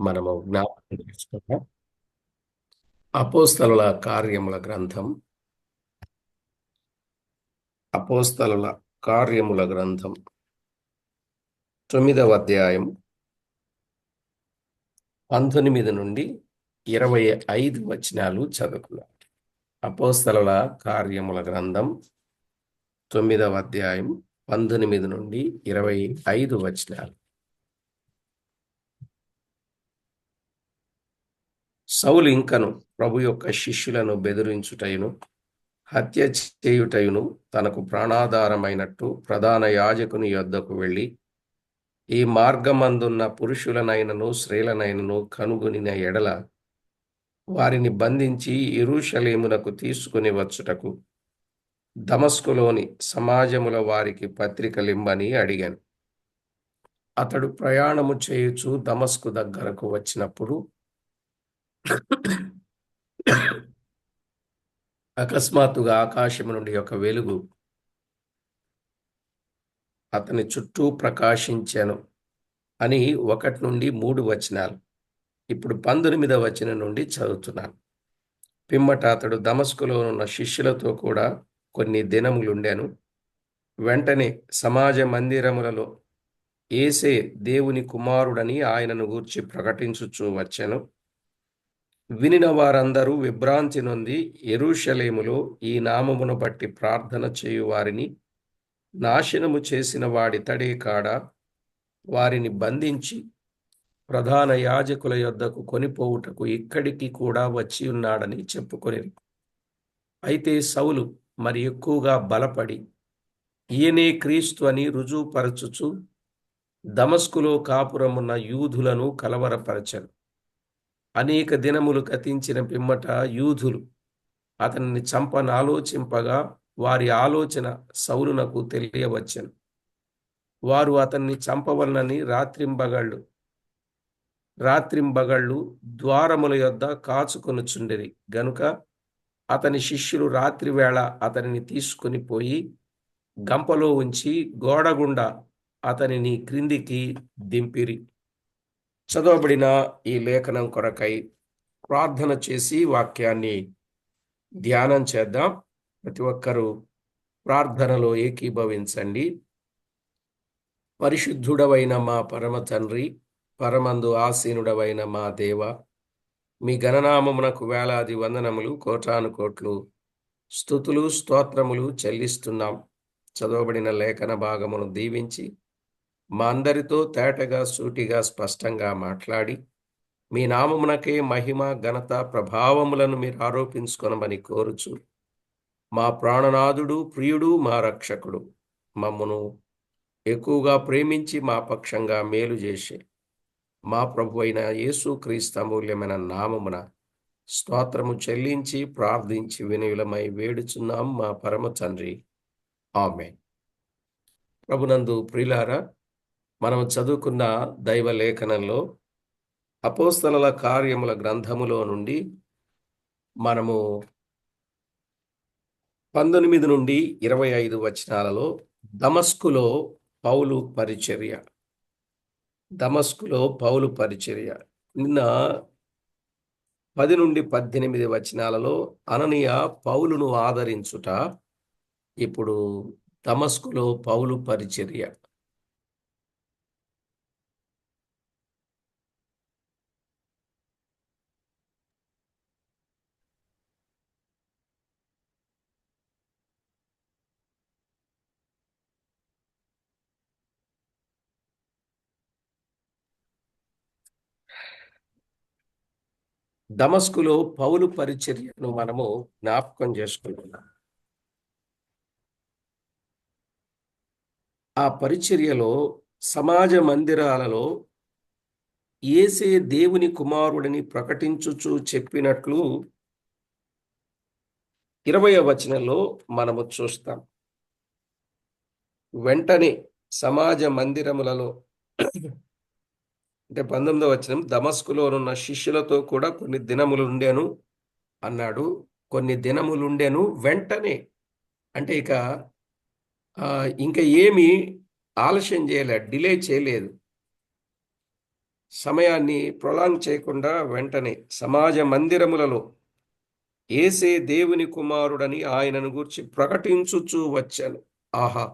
మనము జ్ఞాపకం చేసుకుందాం. అపోస్తలుల కార్యముల గ్రంథం. అపోస్తలుల కార్యముల గ్రంథం. తొమ్మిదవ అధ్యాయం. పంతొమ్మిది నుండి ఇరవై ఐదు వచనాలు చదువుకున్నాం. అపోస్తలుల కార్యముల గ్రంథం. తొమ్మిదవ అధ్యాయం పంతొమ్మిది నుండి ఇరవై ఐదు వచనాలు. సౌలు ఇంకను ప్రభు యొక్క శిష్యులను బెదిరించుటయును హత్య చేయుటయును తనకు ప్రాణాధారమైనట్టు ప్రధాన యాజకుని యొద్దకు వెళ్ళి ఈ మార్గమందున్న పురుషులనైనను స్త్రీలనైనను కనుగొనిన ఎడల వారిని బంధించి ఇరుషలేమునకు తీసుకుని వచ్చుటకు దమస్కులోని సమాజముల వారికి పత్రికలిమ్మని అడిగాను. అతడు ప్రయాణము చేయుచు దమస్కు దగ్గరకు వచ్చినప్పుడు అకస్మాత్తుగా ఆకాశము నుండి ఒక వెలుగు అతని చుట్టూ ప్రకాశించాను అని ఒకటి నుండి మూడు వచనాలు. ఇప్పుడు పంతొమ్మిదవ వచనం నుండి చదువుతున్నాను. పిమ్మట అతడు దమస్కులో ఉన్న శిష్యులతో కూడా కొన్ని దినములుండాను. వెంటనే సమాజ మందిరములలో ఏసే దేవుని కుమారుడని ఆయనను గూర్చి ప్రకటించుచూ వచ్చాను. వినిన వారందరూ విభ్రాంతి నొంది ఎరుషలేములో ఈ నామమును బట్టి ప్రార్థన చేయు వారిని నాశనము చేసిన వాడితడే కాడ వారిని బంధించి ప్రధాన యాజకుల యొద్దకు కొనిపోవుటకు ఇక్కడికి కూడా వచ్చి ఉన్నాడని చెప్పుకొని అయితే సౌలు మరి ఎక్కువగా బలపడి ఈయనే క్రీస్తు అని రుజువుపరచుచు దమస్కులో కాపురమున్న యూదులను కలవరపరచను. అనేక దినములు గతించిన పిమ్మట యూదులు అతనిని చంపనాలోచింపగా వారి ఆలోచన సౌలునకు తెలియవచ్చను. వారు అతన్ని చంపవలనని రాత్రింబగళ్ళు రాత్రింబగళ్ళు ద్వారముల యొద్ద కాచుకొనుచుండిరి. గనుక అతని శిష్యులు రాత్రివేళ అతనిని తీసుకుని పోయి గంపలో ఉంచి గోడగుండా అతనిని క్రిందికి దింపిరి. చదవబడిన ఈ లేఖనం కొరకై ప్రార్థన చేసి వాక్యాన్ని ధ్యానం చేద్దాం. ప్రతి ఒక్కరూ ప్రార్థనలో ఏకీభవించండి. పరిశుద్ధుడవైన మా పరమ తండ్రి పరమందు ఆసీనుడవైన మా దేవ మీ గణనామమునకు వేలాది వందనములు కోటాను కోట్లు స్థుతులు స్తోత్రములు చెల్లిస్తున్నాం. చదవబడిన లేఖన భాగమును దీవించి మా అందరితో తేటగా సూటిగా స్పష్టంగా మాట్లాడి మీ నామమునకే మహిమ ఘనత ప్రభావములను మీరు ఆరోపించుకొనమని కోరుచు. మా ప్రాణనాథుడు ప్రియుడు మా రక్షకుడు. మమ్మను ఎక్కువగా ప్రేమించి మా పక్షంగా మేలు చేసే. మా ప్రభు అయిన యేసు క్రీస్తమూల్యమైన నామమున స్తోత్రము చెల్లించి ప్రార్థించి వినయులమై వేడుచున్నాం మా పరమ తండ్రి. ఆమె ప్రభునందు ప్రిలారా మనం చదువుకున్న దైవ లేఖనంలో అపోస్తల కార్యముల గ్రంథములో నుండి మనము పంతొమ్మిది నుండి ఇరవై ఐదు వచనాలలో దమస్కులో పౌలు పరిచర్య. దమస్కులో పౌలు పరిచర్య. నిన్న పది నుండి పద్దెనిమిది వచనాలలో అననీయ పౌలును ఆదరించుట. ఇప్పుడు దమస్కులో పౌలు పరిచర్య. దమస్కులో పౌలు పరిచర్యను మనము జ్ఞాపకం చేసుకుంటున్నాం. ఆ పరిచర్యలో సమాజ మందిరాలలో ఏసే దేవుని కుమారుడిని ప్రకటించుచు చెప్పినట్లు ఇరవై వచనంలో మనము చూస్తాం. వెంటనే సమాజ మందిరములలో అంటే పంతొమ్మిదో వచనం దమస్కులోనున్న శిష్యులతో కూడా కొన్ని దినములు ఉండేను అన్నాడు. కొన్ని దినములు ఉండేను వెంటనే అంటే ఇక ఇంకా ఏమి ఆలస్యం చేయలేదు డిలే చేయలేదు. సమయాన్ని ప్రొలాంగ్ చేయకుండా వెంటనే సమాజ మందిరములలో ఏసే దేవుని కుమారుడని ఆయనను గూర్చి ప్రకటించుచూ వచ్చాను. ఆహా!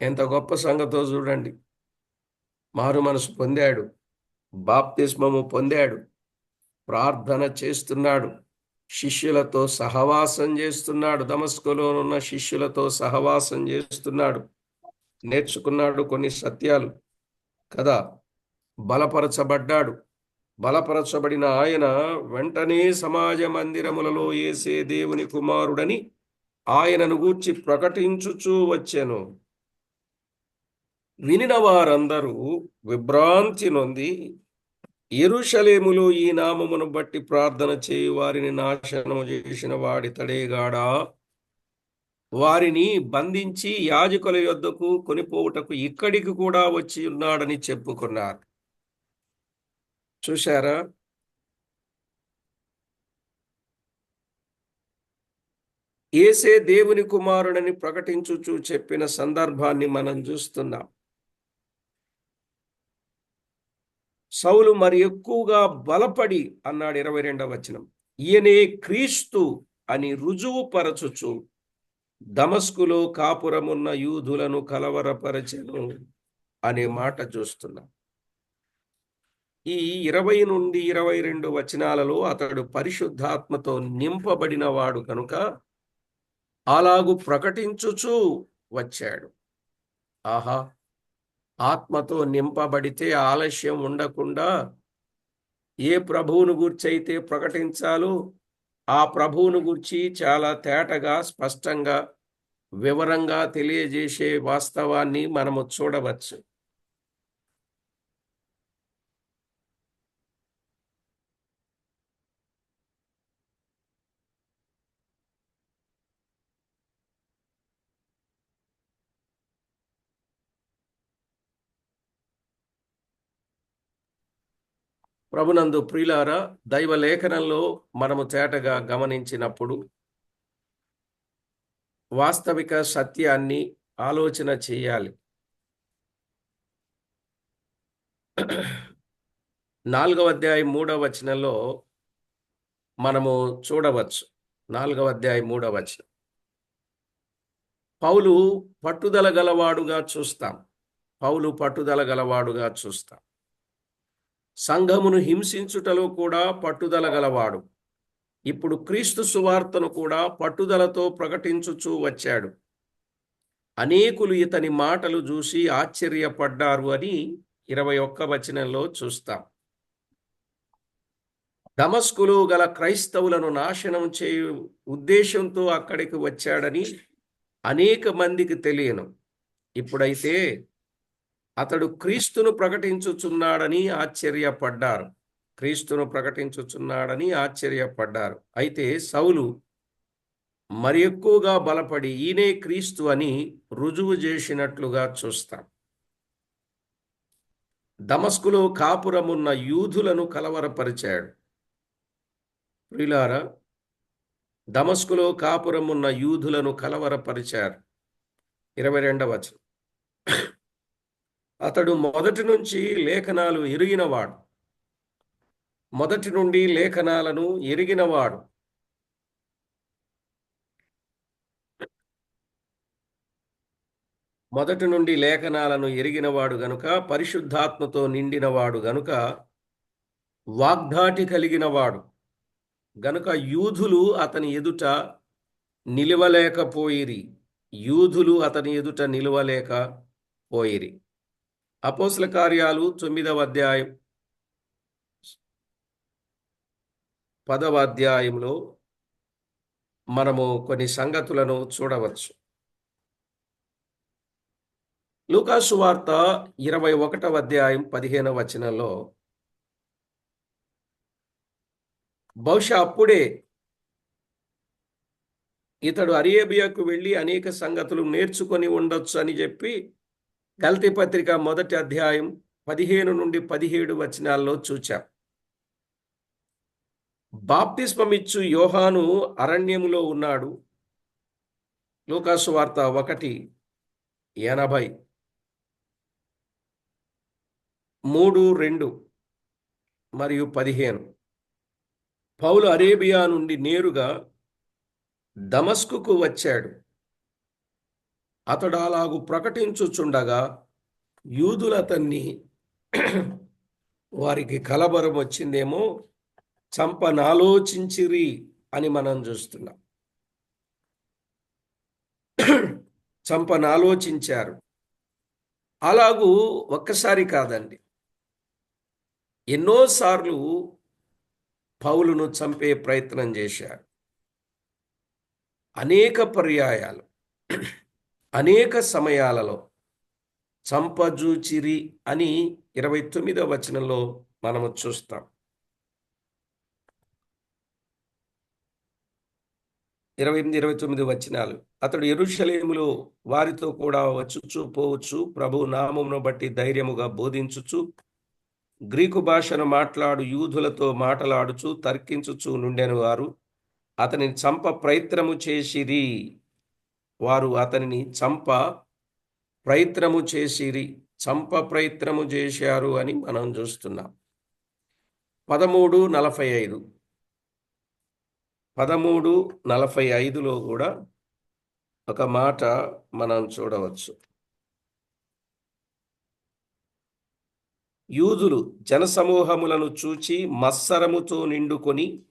ఎంత గొప్ప సంగతో చూడండి. మారు మనసు పొందాడు. బాప్తిస్మము పొందాడు. ప్రార్థన చేస్తున్నాడు. శిష్యులతో సహవాసం చేస్తున్నాడు. దమస్కులో ఉన్న శిష్యులతో సహవాసం చేస్తున్నాడు. నేర్చుకున్నాడు కొన్ని సత్యాలు. కదా? బలపరచబడ్డాడు. బలపరచబడిన ఆయన వెంటనే సమాజ మందిరములలో ఏసే దేవుని కుమారుడని ఆయనను గూర్చి ప్రకటించుచూ వచ్చాను. వినిన వారందరూ విభ్రాంతి నొంది ఎరుషలేములో ఈ నామమును బట్టి ప్రార్థన చేయి వారిని నాశనం చేసిన వాడి తడేగాడా? వారిని బంధించి యాజకుల యొద్దకు కొనిపోవుటకు ఇక్కడికి కూడా వచ్చి ఉన్నాడని చెప్పుకున్నారు. చూశారా? ఏసే దేవుని కుమారుడని ప్రకటించుచూ చెప్పిన సందర్భాన్ని మనం చూస్తున్నాం. సౌలు మరి ఎక్కువగా బలపడి అన్నాడు ఇరవై రెండవ వచనం. ఈయనే క్రీస్తు అని రుజువు పరచుచు దమస్కులో కాపురమున్న యూదులను కలవరపరచెను అనే మాట చూస్తున్నాం. ఈ ఇరవై నుండి ఇరవై రెండు వచనాలలో అతడు పరిశుద్ధాత్మతో నింపబడిన వాడు కనుక అలాగు ప్రకటించుచూ వచ్చాడు. ఆహా! ఆత్మతో నింపబడితే ఆలస్యం ఉండకుండా ఏ ప్రభువును గూర్చైతే ప్రకటించాలో ఆ ప్రభువును గూర్చి చాలా తేటగా స్పష్టంగా వివరంగా తెలియజేసే వాస్తవాన్ని మనము చూడవచ్చు. ప్రభునందు ప్రియులారా దైవ లేఖనంలో మనము తేటగా గమనించినప్పుడు వాస్తవిక సత్యాన్ని ఆలోచన చేయాలి. నాలుగవ అధ్యాయం మూడవ వచనంలో మనము చూడవచ్చు. నాలుగవ అధ్యాయం మూడవ వచనం. పౌలు పట్టుదల గలవాడుగా చూస్తాం. పౌలు పట్టుదల గలవాడుగా చూస్తాం. సంఘమును హింసించుటలో కూడా పట్టుదల గలవాడు. ఇప్పుడు క్రీస్తు సువార్తను కూడా పట్టుదలతో ప్రకటించుచూ వచ్చాడు. అనేకులు ఇతని మాటలు చూసి ఆశ్చర్యపడ్డారు అని ఇరవై ఒక్క వచనంలో చూస్తాం. దమస్కులో గల క్రైస్తవులను నాశనం చేయు ఉద్దేశంతో అక్కడికి వచ్చాడని అనేక మందికి తెలియను. ఇప్పుడైతే అతడు క్రీస్తును ప్రకటించుచున్నాడని ఆశ్చర్యపడ్డారు. క్రీస్తును ప్రకటించుచున్నాడని ఆశ్చర్యపడ్డారు. అయితే సౌలు మరి ఎక్కువగా బలపడి ఈయనే క్రీస్తు అని రుజువు చేసినట్లుగా చూస్తాం. దమస్కులో కాపురమున్న యూదులను కలవరపరిచాడు. ప్రిలారా దమస్కులో కాపురమున్న యూదులను కలవరపరిచారు. ఇరవై రెండవ అతడు మొదటి నుంచి లేఖనాలు ఎరిగినవాడు. మొదటి నుండి లేఖనాలను ఎరిగినవాడు. మొదటి నుండి లేఖనాలను ఎరిగినవాడు గనుక పరిశుద్ధాత్మతో నిండినవాడు గనుక వాగ్దాటి కలిగినవాడు. గనుక యూధులు అతని ఎదుట నిలవలేకపోయిరి. యూధులు అతని ఎదుట నిలవలేకపోయిరి. అపోస్ల కార్యాలు తొమ్మిదవ అధ్యాయం. పదవ అధ్యాయంలో మనము కొన్ని సంగతులను చూడవచ్చు. లూకాసు వార్త ఇరవై ఒకటవ అధ్యాయం పదిహేనవ వచనంలో బహుశా అప్పుడే ఇతడు అరేబియాకు వెళ్ళి అనేక సంగతులు నేర్చుకొని ఉండొచ్చు అని చెప్పి గల్తీ పత్రిక మొదటి అధ్యాయం పదిహేను నుండి పదిహేడు వచనాల్లో చూచాం. బాప్తిస్మమిచ్చు యోహాను అరణ్యములో ఉన్నాడు. లూకాసు వార్త ఒకటి ఎనభై. మూడు రెండు మరియు పదిహేను. పౌలు అరేబియా నుండి నేరుగా దమస్కుకు వచ్చాడు. అతడు అలాగు ప్రకటించుచుండగా యూదులు అతన్ని వారికి కలబరం వచ్చిందేమో చంపనాలోచించిరి అని మనం చూస్తున్నాం. చంపనాలోచించారు. అలాగూ ఒక్కసారి కాదండి. ఎన్నోసార్లు పౌలును చంపే ప్రయత్నం చేశారు. అనేక పర్యాయాలు. అనేక సమయాలలో చంపజూచిరి అని ఇరవై తొమ్మిదవ వచనంలో మనము చూస్తాం. ఇరవై ఎనిమిది ఇరవై తొమ్మిది వచనాలు. అతడు ఎరుషలేములో వారితో కూడా వచ్చుచు పోవచ్చు ప్రభు నామమును బట్టి ధైర్యముగా బోధించుచు గ్రీకు భాషను మాట్లాడు యూదులతో మాటలాడుచు తర్కించుచు నుండెను వారు. అతనిని చంప ప్రయత్నము చేసిరి. వారు అతనిని చంప ప్రయత్నము చేసిరి. చంప ప్రయత్నము చేశారు అని మనం చూస్తున్నాం. పదమూడు నలభై ఐదు. పదమూడు నలభై ఐదులో కూడా ఒక మాట మనం చూడవచ్చు. యూదులు జనసమూహములను చూచి మత్సరముతో నిండుకొని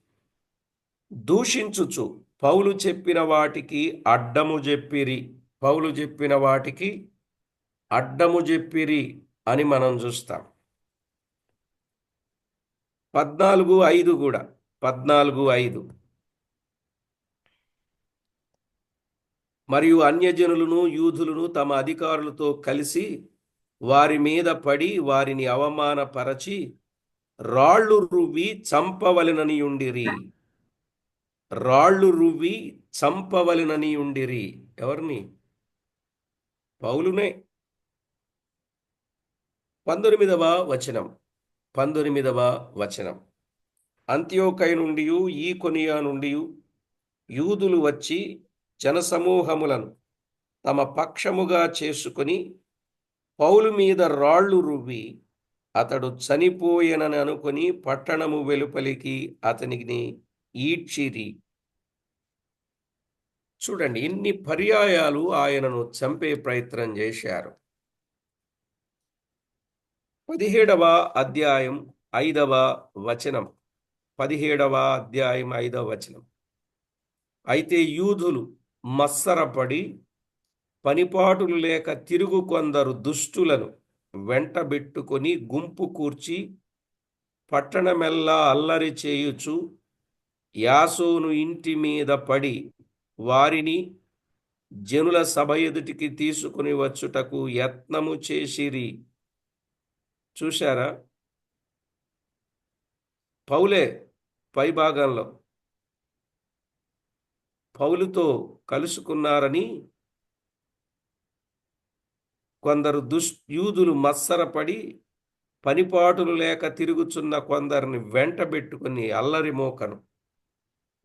దూషించుచు పౌలు చెప్పిన వాటికి అడ్డము చెప్పిరి. పౌలు చెప్పిన వాటికి అడ్డము చెప్పిరి అని మనం చూస్తాం. పద్నాలుగు ఐదు కూడా. పద్నాలుగు ఐదు. మరియు అన్యజనులను యూదులను తమ అధికారులతో కలిసి వారి మీద పడి వారిని అవమానపరచి రాళ్ళు రువ్వి చంపవలనని ఉండిరి. రాళ్ళు రువ్వి చంపవలనని ఉండిరి. ఎవరిని? పౌలునే. పంతొమ్మిదవ వచనం. పంతొమ్మిదవ వచనం. అంత్యోకై నుండి ఈ కొనియా నుండి యూదులు వచ్చి జనసమూహములను తమ పక్షముగా చేసుకుని పౌలు మీద రాళ్ళు రువ్వి అతడు చనిపోయేనని అనుకుని పట్టణము వెలుపలికి అతనిని ఈడ్చిరి చూడండి ఇన్ని పర్యాయాలు ఆయనను చంపే ప్రయత్నం చేశారు. పదిహేడవ అధ్యాయం ఐదవ వచనం. పదిహేడవ అధ్యాయం ఐదవ వచనం. అయితే యూదులు మత్సరపడి పనిపాటులు లేక తిరుగు కొందరు దుష్టులను వెంటబెట్టుకొని గుంపు కూర్చి పట్టణమెల్లా అల్లరి చేయుచు యాసోను ఇంటి మీద పడి వారిని జనుల సభ ఎదుటికి తీసుకుని వచ్చుటకు యత్నము చేసిరి. చూశారా? పౌలే పైభాగంలో పౌలుతో కలుసుకున్నారని కొందరు దుష్ యూదులు మత్సరపడి పనిపాటులు లేక తిరుగుచున్న కొందరిని వెంటబెట్టుకుని అల్లరి మోకను.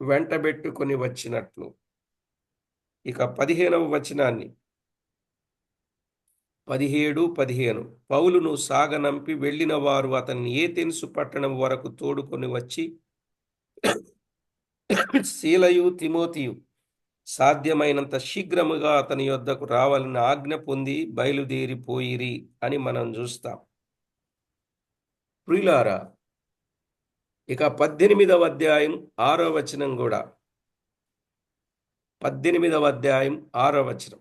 వెంటబెట్టుకుని వచ్చినట్లు. ఇక పదిహేనవ వచనాన్ని. పదిహేడు పదిహేను. పౌలును సాగనంపి వెళ్ళిన వారు అతన్ని ఏ తెనుసు పట్టణం వరకు తోడుకొని వచ్చి శీలయు తిమోతియు సాధ్యమైనంత శీఘ్రముగా అతని యొద్దకు రావాలని ఆజ్ఞ పొంది బయలుదేరిపోయిరి అని మనం చూస్తాం. ప్రిలారా ఇక పద్దెనిమిదవ అధ్యాయం ఆరో వచనం కూడా. పద్దెనిమిదవ అధ్యాయం ఆరో వచనం.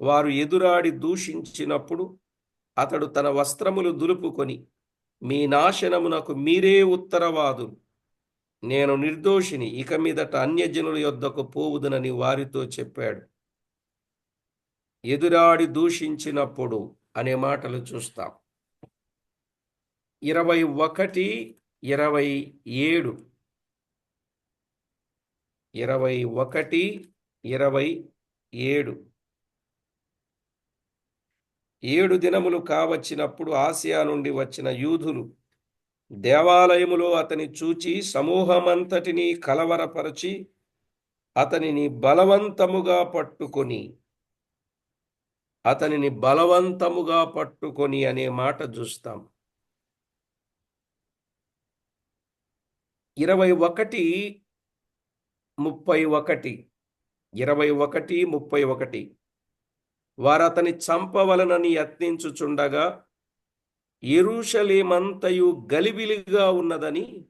వారు ఎదురాడి దూషించినప్పుడు అతడు తన వస్త్రములు దులుపుకొని మీ నాశనమునకు మీరే ఉత్తరవాదులు. నేను నిర్దోషిని ఇక మీదట అన్యజనుల యొద్దకు పోవుదనని వారితో చెప్పాడు. ఎదురాడి దూషించినప్పుడు అనే మాటలు చూస్తాం. ఇరవై ఒకటి ఇరవై ఏడు ఇరవై ఒకటి ఇరవై ఏడు. ఏడు దినములు కావచ్చినప్పుడు ఆసియా నుండి వచ్చిన యూధులు దేవాలయములో అతని చూచి సమూహమంతటినీ కలవరపరచి అతనిని బలవంతముగా పట్టుకొని అతనిని బలవంతముగా పట్టుకొని అనే మాట చూస్తాం. ఇరవై ఒకటి ముప్పై ఒకటి ఇరవై ఒకటి ముప్పై ఒకటి. వారు అతని చంపవలనని యత్నించుచుండగా ఎరుషలేమంతయు గలిబిలిగా ఉన్నదని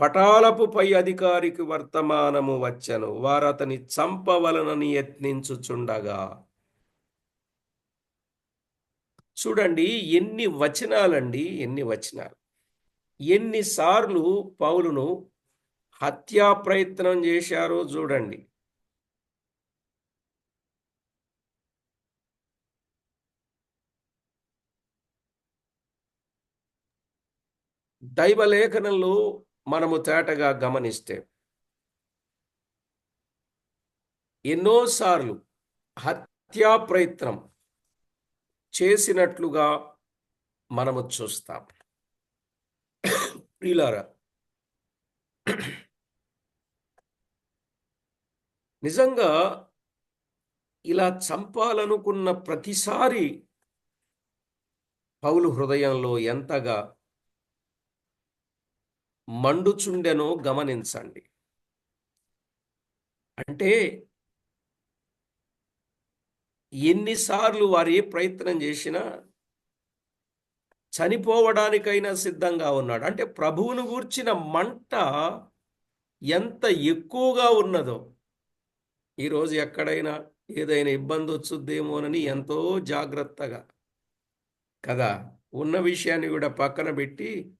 పటాలపు పై అధికారికి వర్తమానము వచ్చను. వారు అతని చంపవలనని యత్నించుచుండగా. చూడండి ఎన్ని వచనాలండి ఎన్ని వచనాలు. ఎన్నిసార్లు పౌలును హత్యా ప్రయత్నం చేశారో చూడండి. దైవలేఖనంలో మనము తేటగా గమనిస్తే ఎన్నోసార్లు హత్యా ప్రయత్నం చేసినట్లుగా మనము చూస్తాం. ప్రియులారా నిజంగా ఇలా చంపాలనుకున్న ప్రతిసారి పౌలు హృదయంలో ఎంతగా మండుచుండెనో గమనించండి. అంటే ఎన్నిసార్లు వారు ఏ ప్రయత్నం చేసినా చనిపోవడానికైనా సిద్ధంగా ఉన్నాడు. అంటే ప్రభువును గూర్చిన మంట ఎంత ఎక్కువగా ఉన్నదో ఈరోజు ఎక్కడైనా ఏదైనా ఇబ్బంది వచ్చుద్దేమోనని ఎంతో జాగ్రత్తగా కదా ఉన్న విషయాన్ని కూడా పక్కన పెట్టి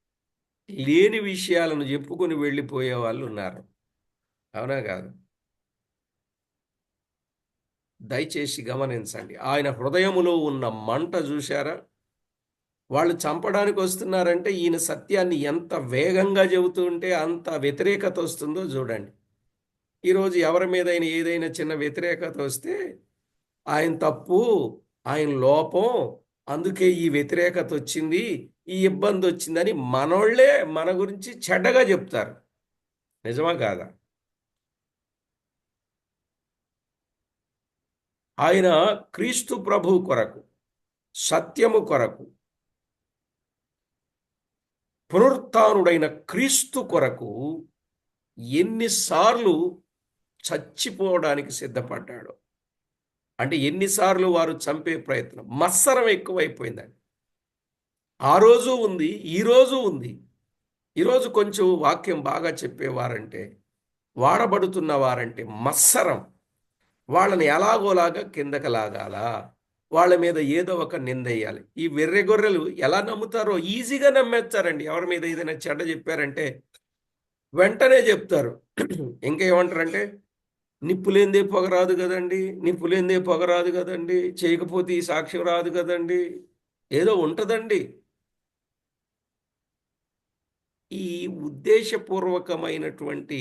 లేని విషయాలను చెప్పుకొని వెళ్ళిపోయే వాళ్ళు ఉన్నారు. అవునా కాదు? దయచేసి గమనించండి. ఆయన హృదయములో ఉన్న మంట చూశారా? వాళ్ళు చంపడానికి వస్తున్నారంటే ఈయన సత్యాన్ని ఎంత వేగంగా చెబుతూ ఉంటే అంత వ్యతిరేకత వస్తుందో చూడండి. ఈరోజు ఎవరి మీదైనా ఏదైనా చిన్న వ్యతిరేకత వస్తే ఆయన తప్పు ఆయన లోపం అందుకే ఈ వ్యతిరేకత వచ్చింది ఈ ఇబ్బంది వచ్చిందని మనోళ్ళే మన గురించి చెడ్డగా చెప్తారు. నిజమా కాదా? ఆయన క్రీస్తు ప్రభు కొరకు సత్యము కొరకు పునరుత్డైన క్రీస్తు కొరకు ఎన్నిసార్లు చచ్చిపోవడానికి సిద్ధపడ్డాడు. అంటే ఎన్నిసార్లు వారు చంపే ప్రయత్నం. మత్సరం ఎక్కువైపోయిందండి. ఆ రోజు ఉంది ఈరోజు ఉంది. ఈరోజు కొంచెం వాక్యం బాగా చెప్పేవారంటే వాడబడుతున్న వారంటే మత్సరం. వాళ్ళని ఎలాగోలాగా కిందకి లాగాలా? వాళ్ళ మీద ఏదో ఒక నిందయ్యాలి ఈ వెర్రె గొర్రెలు ఎలా నమ్ముతారో ఈజీగా నమ్మేస్తారండి. ఎవరి మీద ఏదైనా చెడ్డ చెప్పారంటే వెంటనే చెప్తారు. ఇంకేమంటారంటే నిప్పులేందే పొగ రాదు కదండి నిప్పులేందే పొగ రాదు కదండి చేయకపోతే ఈ సాక్ష్యం రాదు కదండి ఏదో ఉంటుందండి. ఈ ఉద్దేశపూర్వకమైనటువంటి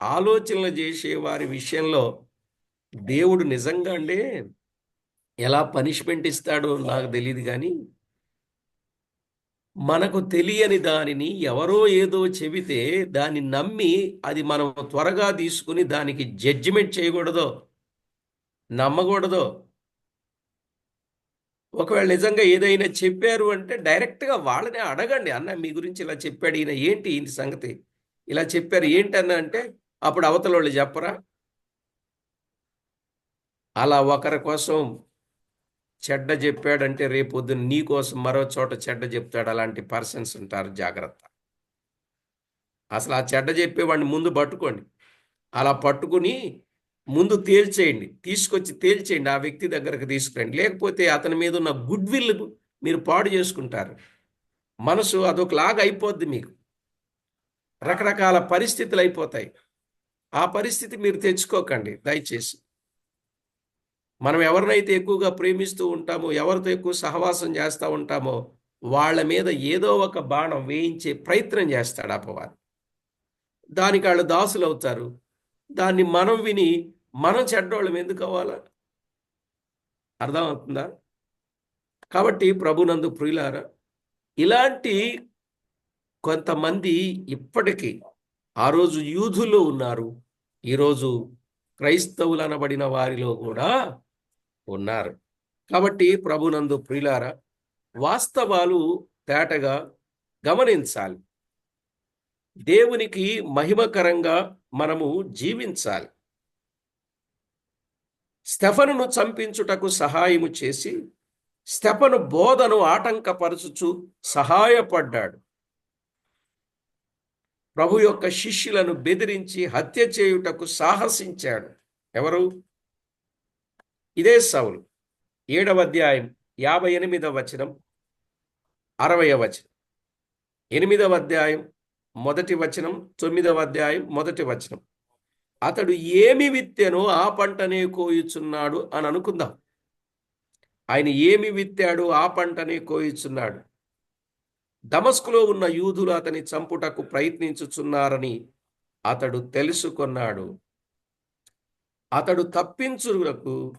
ఆలోచనలు చేసే వారి విషయంలో దేవుడు నిజంగా అండి ఎలా పనిష్మెంట్ ఇస్తాడో నాకు తెలియదు కానీ మనకు తెలియని దానిని ఎవరో ఏదో చెబితే దాన్ని నమ్మి అది మనం త్వరగా తీసుకుని దానికి జడ్జిమెంట్ చేయకూడదో నమ్మకూడదో. ఒకవేళ నిజంగా ఏదైనా చెప్పారు అంటే డైరెక్ట్గా వాళ్ళని అడగండి అన్న మీ గురించి ఇలా చెప్పాడు ఈయన ఏంటి ఈ సంగతి? ఇలా చెప్పారు ఏంటన్న అంటే అప్పుడు అవతల వాళ్ళు చెప్పరా? అలా ఒకరి కోసం చెడ్డ చెప్పాడంటే రేపొద్దున నీ కోసం మరో చోట చెడ్డ చెప్తాడు అలాంటి పర్సన్స్ ఉంటారు జాగ్రత్త. అసలు ఆ చెడ్డ చెప్పేవాడిని ముందు పట్టుకోండి. అలా పట్టుకుని ముందు తేల్చేయండి. తీసుకొచ్చి తేల్చేయండి. ఆ వ్యక్తి దగ్గరకు తీసుకురండి. లేకపోతే అతని మీద ఉన్న గుడ్ విల్ మీరు పాడు చేసుకుంటారు. మనసు అదొకలాగా అయిపోద్ది మీకు. రకరకాల పరిస్థితులు అయిపోతాయి. ఆ పరిస్థితి మీరు తెచ్చుకోకండి. దయచేసి. మనం ఎవరినైతే ఎక్కువగా ప్రేమిస్తూ ఉంటామో ఎవరితో ఎక్కువ సహవాసం చేస్తూ ఉంటామో వాళ్ళ మీద ఏదో ఒక బాణం వేయించే ప్రయత్నం చేస్తాడు అపవాది. దానికి వాళ్ళు దాసులు అవుతారు. దాన్ని మనం విని మనం చెడ్డోళ్ళం ఎందుకు అవ్వాలా? అర్థమవుతుందా? కాబట్టి ప్రభునందు ప్రియులారా ఇలాంటి కొంతమంది ఇప్పటికీ ఆ రోజు యూధులు ఉన్నారు. ఈరోజు క్రైస్తవులు అనబడిన వారిలో కూడా ఉన్నారు. కాబట్టి ప్రభునందు ప్రిలారా వాస్తవాలు తేటగా గమనించాలి. దేవునికి మహిమకరంగా మనము జీవించాలి. స్టెఫనును చంపించుటకు సహాయము చేసి స్టెఫను బోధను ఆటంకపరచుచు సహాయపడ్డాడు. ప్రభు యొక్క శిష్యులను బెదిరించి హత్య చేయుటకు సాహసించాడు. ఎవరు? ఇదే సౌలు. ఏడవ అధ్యాయం యాభై ఎనిమిదవ వచనం అరవయ వచనం. ఎనిమిదవ అధ్యాయం మొదటి వచనం తొమ్మిదవ అధ్యాయం మొదటి వచనం. అతడు ఏమి విత్తెనో ఆ పంటనే కోయుచున్నాడు అని అనుకుందాం. ఆయన ఏమి విత్తాడు ఆ పంటనే కోయుచున్నాడు. దమస్కులో ఉన్న యూదులు అతని చంపుటకు ప్రయత్నించుచున్నారని అతడు తెలుసుకొన్నాడు. అతడు తప్పించుటకు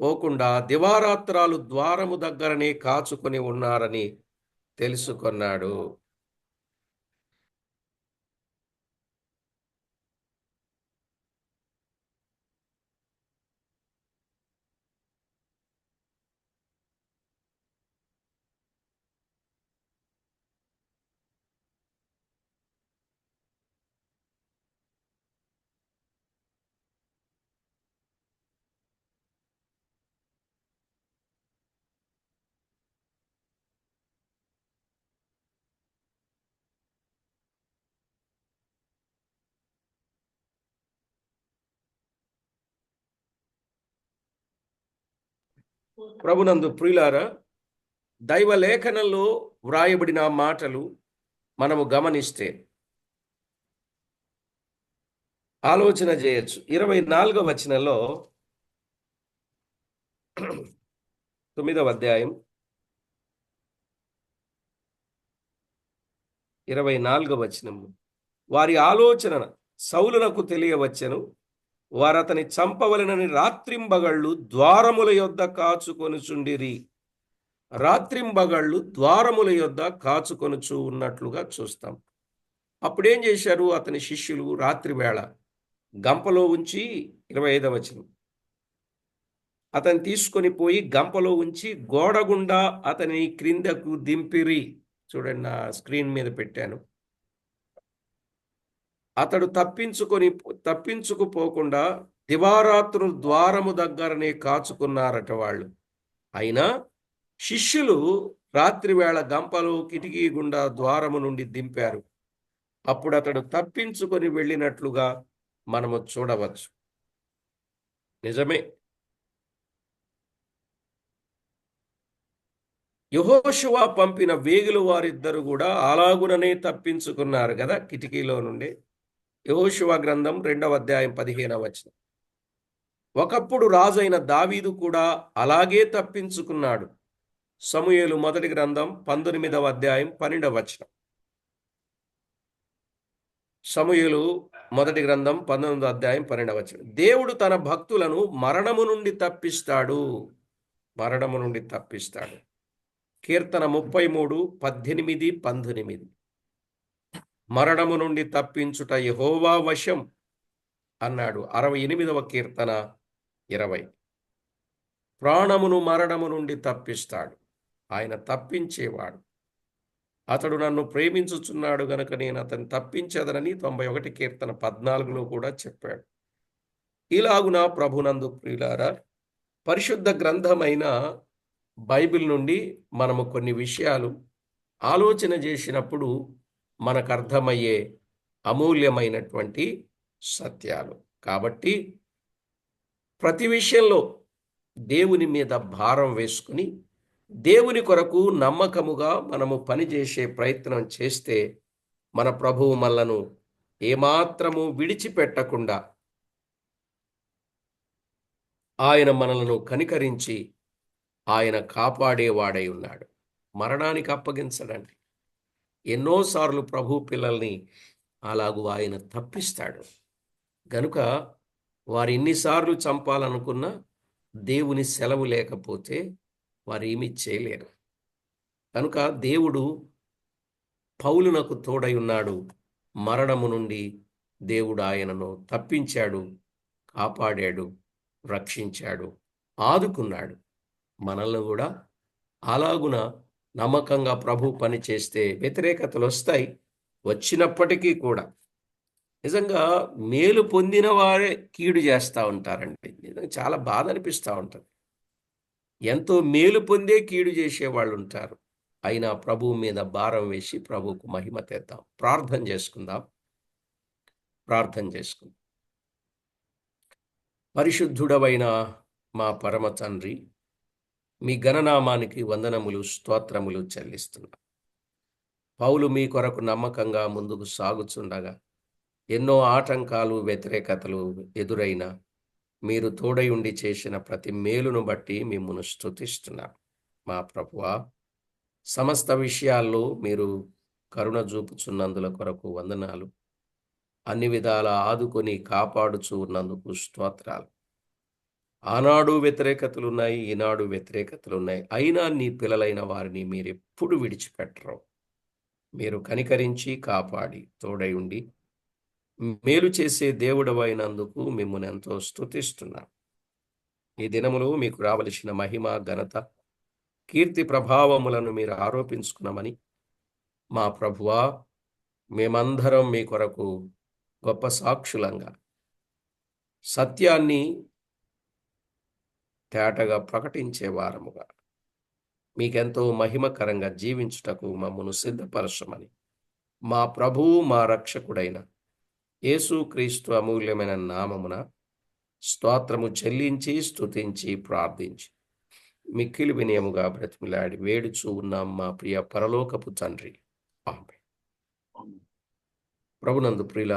పోకుండా దివారాత్రాలు ద్వారము దగ్గరనే కాచుకొని ఉన్నారని తెలుసుకొన్నాడు. ప్రభునందు ప్రియులారా దైవ లేఖనంలో వ్రాయబడిన మాటలు మనము గమనిస్తే ఆలోచన చేయొచ్చు. ఇరవై నాలుగవ వచనంలో తొమ్మిదవ అధ్యాయం ఇరవై నాలుగవ వచనము. వారి ఆలోచన సౌలునకు తెలియవచ్చను. వారతని చంపవలనని రాత్రింబగళ్ళు ద్వారముల యొద్ద కాచుకొనుచుండిరి. రాత్రింబగళ్ళు ద్వారముల యొద్ద కాచుకొనుచు ఉన్నట్లుగా చూస్తాం. అప్పుడేం చేశారు? అతని శిష్యులు రాత్రివేళ గంపలో ఉంచి ఇరవై ఐదవ వచనం. అతను తీసుకొని పోయి గంపలో ఉంచి గోడగుండా అతని క్రిందకు దింపిరి. చూడండి నా స్క్రీన్ మీద పెట్టాను. అతడు తప్పించుకొని తప్పించుకుపోకుండా దివారాత్రులు ద్వారము దగ్గరనే కాచుకున్నారట వాళ్ళు. అయినా శిష్యులు రాత్రివేళ గంపలో కిటికీ గుండా ద్వారము నుండి దింపారు. అప్పుడు అతడు తప్పించుకొని వెళ్ళినట్లుగా మనము చూడవచ్చు. నిజమే. యహోశువా పంపిన వేగులు వారిద్దరు కూడా అలాగుననే తప్పించుకున్నారు కదా కిటికీలో నుండి. యహోశివ గ్రంథం రెండవ అధ్యాయం పదిహేనవ వచనం. ఒకప్పుడు రాజైన దావీదు కూడా అలాగే తప్పించుకున్నాడు. సమూయేలు మొదటి గ్రంథం పంతొమ్మిదవ అధ్యాయం పన్నెండవ వచనం. సమూయేలు మొదటి గ్రంథం పంతొమ్మిదవ అధ్యాయం పన్నెండవ వచనం. దేవుడు తన భక్తులను మరణము నుండి తప్పిస్తాడు. మరణము నుండి తప్పిస్తాడు. కీర్తన ముప్పై మూడు పద్దెనిమిది పంతొమ్మిది. మరణము నుండి తప్పించుట యహోవా వశం అన్నాడు. అరవై ఎనిమిదవ కీర్తన ఇరవై. ప్రాణమును మరణము నుండి తప్పిస్తాడు. ఆయన తప్పించేవాడు. అతడు నన్ను ప్రేమించుచున్నాడు గనక నేను అతను తప్పించదనని తొంభై ఒకటి కీర్తన పద్నాలుగులో కూడా చెప్పాడు. ఇలాగున ప్రభునందు ప్రియులారా పరిశుద్ధ గ్రంథమైన బైబిల్ నుండి మనము కొన్ని విషయాలు ఆలోచన చేసినప్పుడు మనకు అర్థమయ్యే అమూల్యమైనటువంటి సత్యాలు. కాబట్టి ప్రతి విషయంలో దేవుని మీద భారం వేసుకుని దేవుని కొరకు నమ్మకముగా మనము పనిచేసే ప్రయత్నం చేస్తే మన ప్రభువు మనలను ఏమాత్రము విడిచిపెట్టకుండా ఆయన మనలను కనికరించి ఆయన కాపాడేవాడై ఉన్నాడు. మరణానికి అప్పగించడండి. ఎన్నోసార్లు ప్రభు పిల్లల్ని అలాగూ ఆయన తప్పిస్తాడు. గనుక వారు ఎన్నిసార్లు చంపాలనుకున్నా దేవుని సెలవు లేకపోతే వారు చేయలేరు. కనుక దేవుడు పౌలునకు తోడై ఉన్నాడు. మరణము నుండి దేవుడు ఆయనను తప్పించాడు కాపాడాడు రక్షించాడు ఆదుకున్నాడు. మనల్ని కూడా అలాగున నమ్మకంగా ప్రభు పని చేస్తే వ్యతిరేకతలు వస్తాయి. వచ్చినప్పటికీ కూడా. నిజంగా మేలు పొందిన వారే కీడు చేస్తూ ఉంటారండి. నిజంగా చాలా బాధ అనిపిస్తూ ఉంటుంది. ఎంతో మేలు పొందే కీడు చేసే వాళ్ళు ఉంటారు. అయినా ప్రభువు మీద భారం వేసి ప్రభువుకు మహిమ తెద్దాం. ప్రార్థన చేసుకుందాం. ప్రార్థన చేసుకుందాం. పరిశుద్ధుడవైన మా పరమ తండ్రి మీ గణనామానికి వందనములు స్తోత్రములు చెల్లిస్తున్నా. పౌలు మీ కొరకు నమ్మకంగా ముందుకు సాగుచుండగా ఎన్నో ఆటంకాలు వ్యతిరేకతలు ఎదురైన మీరు తోడయుండి చేసిన ప్రతి మేలును బట్టి మిమ్మల్ని స్తుతిస్తున్నా. మా ప్రభువా సమస్త విషయాల్లో మీరు కరుణ చూపుచున్నందుల కొరకు వందనాలు. అన్ని విధాల ఆదుకొని కాపాడుచు ఉన్నందుకు స్తోత్రాలు. ఆనాడు వ్యతిరేకతలు ఉన్నాయి ఈనాడు వ్యతిరేకతలు ఉన్నాయి అయినా నీ పిల్లలైన వారిని మీరు ఎప్పుడు విడిచిపెట్టరు. మీరు కనికరించి కాపాడి తోడై ఉండి మేలు చేసే దేవుడవైనందుకు మిమ్మల్ని ఎంతో స్థుతిస్తున్నాను ఈ దినములో మీకు రావలసిన మహిమ ఘనత కీర్తి ప్రభావములను మీరు ఆరోపించుకున్నామని మా ప్రభువా మేమందరం మీ కొరకు గొప్ప సాక్షులంగా సత్యాన్ని తేటగా ప్రకటించే వారముగా. మీకెంతో మహిమకరంగా జీవించుటకు మమ్మను సిద్ధపరచమని. మా ప్రభువు మా రక్షకుడైన యేసుక్రీస్తు అమూల్యమైన నామమున స్తోత్రము చెల్లించి స్తుతించి ప్రార్థించి. మిక్కిలి వినయముగా బ్రతిమిలాడి వేడుచూ ఉన్నాం మా ప్రియ పరలోకపు తండ్రి. ఆమె ప్రభునందు ప్రియుల